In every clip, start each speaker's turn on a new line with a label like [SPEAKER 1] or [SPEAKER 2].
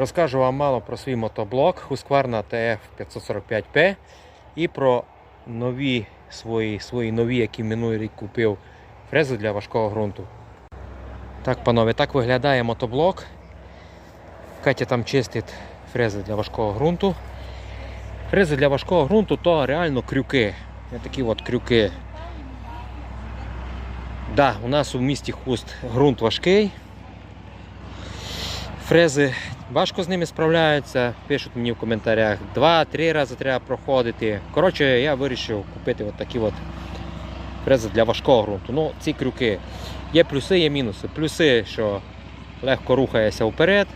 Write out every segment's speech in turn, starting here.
[SPEAKER 1] Розкажу вам мало про свій мотоблок Husqvarna TF 545P і про нові свої, свої нові, які минулий рік купив фрези для важкого ґрунту. Так, панове, так виглядає мотоблок. Катя там чистить фрези для важкого ґрунту. Фрези для важкого ґрунту то реально крюки. Такі от крюки. Да, у нас у місті хуст ґрунт важкий. Фрези важко з ними справляються. Пишуть мені в коментарях. Два-три рази треба проходити. Коротше, я вирішив купити от такі от фрези для важкого ґрунту. Ну, ці крюки. Є плюси, є мінуси. Плюси, що легко рухається вперед,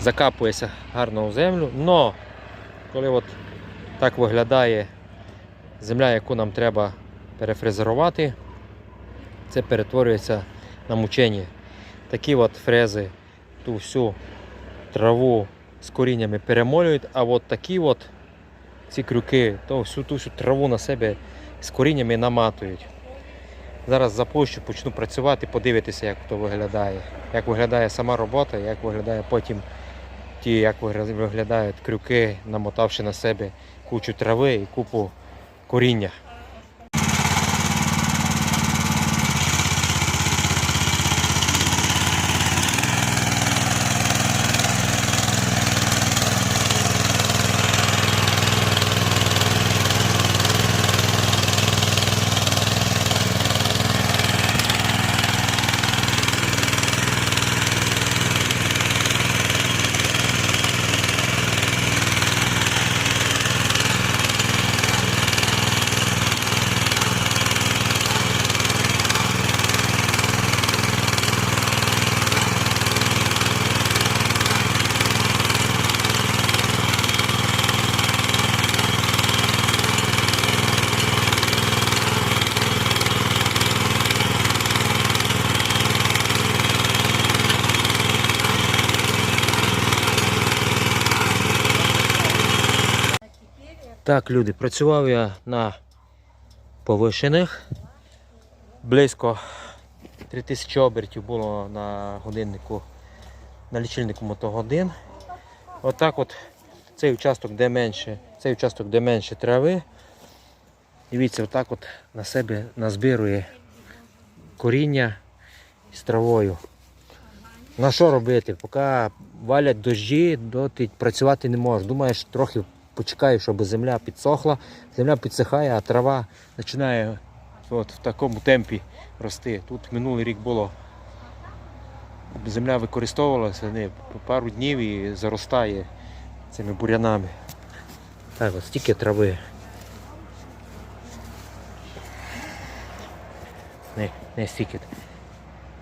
[SPEAKER 1] закапується гарно в землю. Но коли от так виглядає земля, яку нам треба перефрезерувати, це перетворюється на мучення. Такі от фрези ту всю траву з коріннями перемолюють, а от такі от ці крюки, то всю ту всю траву на себе з коріннями наматують. Зараз запущу, почну працювати, подивитися, як то виглядає. Як виглядає сама робота, як виглядає потім ті, як виглядають крюки, намотавши на себе кучу трави і купу коріння. Так, люди, працював я на повишених. Близько 3000 обертів було на годиннику, на лічильнику мотогодин. Отак от цей участок, де менше, цей участок, де менше трави. Дивіться, отак от на себе назбирує коріння з травою. На що робити? Поки валять дощі, доти працювати не можеш. Думаєш, трохи почекаєш, щоб земля підсохла. Земля підсихає, а трава починає от в такому темпі рости. Тут минулий рік було. Земля використовувалася не, пару днів і заростає цими бурянами. Так, от стільки трави. Не, не стільки.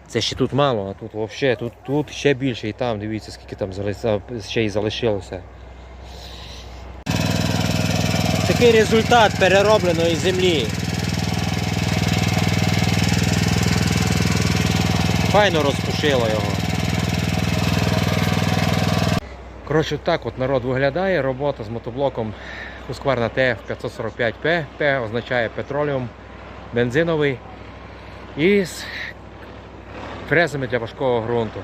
[SPEAKER 1] Це ще тут мало, а тут взагалі, тут, тут ще більше і там, дивіться, скільки там ще й залишилося. Такий результат переробленої землі. Файно розпушило його. Коротше, так от народ виглядає. Робота з мотоблоком Husqvarna TF 545P. P означає петроліум, бензиновий. І з фрезами для важкого ґрунту.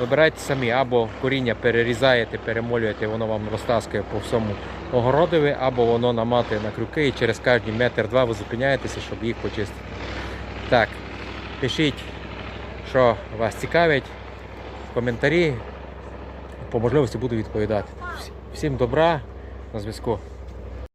[SPEAKER 1] Вибирайте самі, або коріння перерізаєте, перемолюєте, воно вам розтаскує по всьому огородові, або воно наматує на крюки і через кожні метр-два ви зупиняєтеся, щоб їх почистити. Так, пишіть, що вас цікавить, в коментарі. По можливості буду відповідати. Всім добра, на зв'язку.